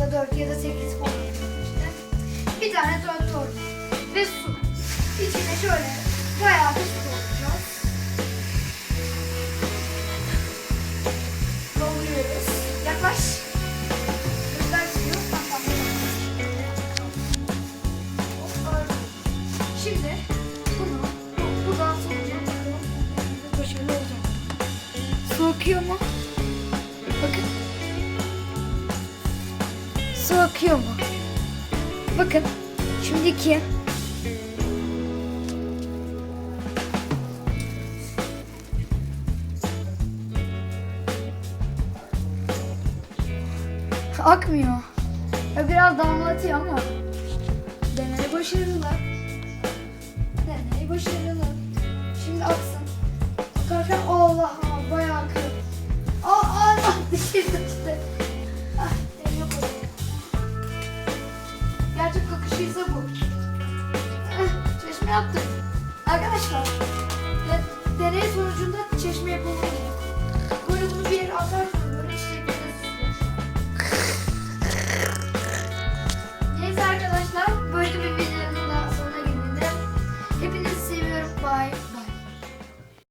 da 4 ya da 8 falan işte. Bir tane traktör ve su. İçine şöyle bayağı bir su dolduracağız. Dolduruyoruz. Yaklaş. Göster suyu. Bak, bak, bak. Şimdi bunu bu, buradan sokacağım. Bakalım başarılı olacak. Su akıyor mu? Bakın. Su akıyor mu? Bakın. Şimdi iki. Akmıyor. Ya biraz damlatıyor ama. Deney başarılı. gerçek akışıysa bu. Çeşme yaptık. Arkadaşlar de, deney sonucunda çeşme yapımına gittik. Böyle bunu bir yere atarsın böyle çiçeklere Neyse arkadaşlar böyle bir videonun daha sonuna gelindi. Hepinizi seviyorum. Bye.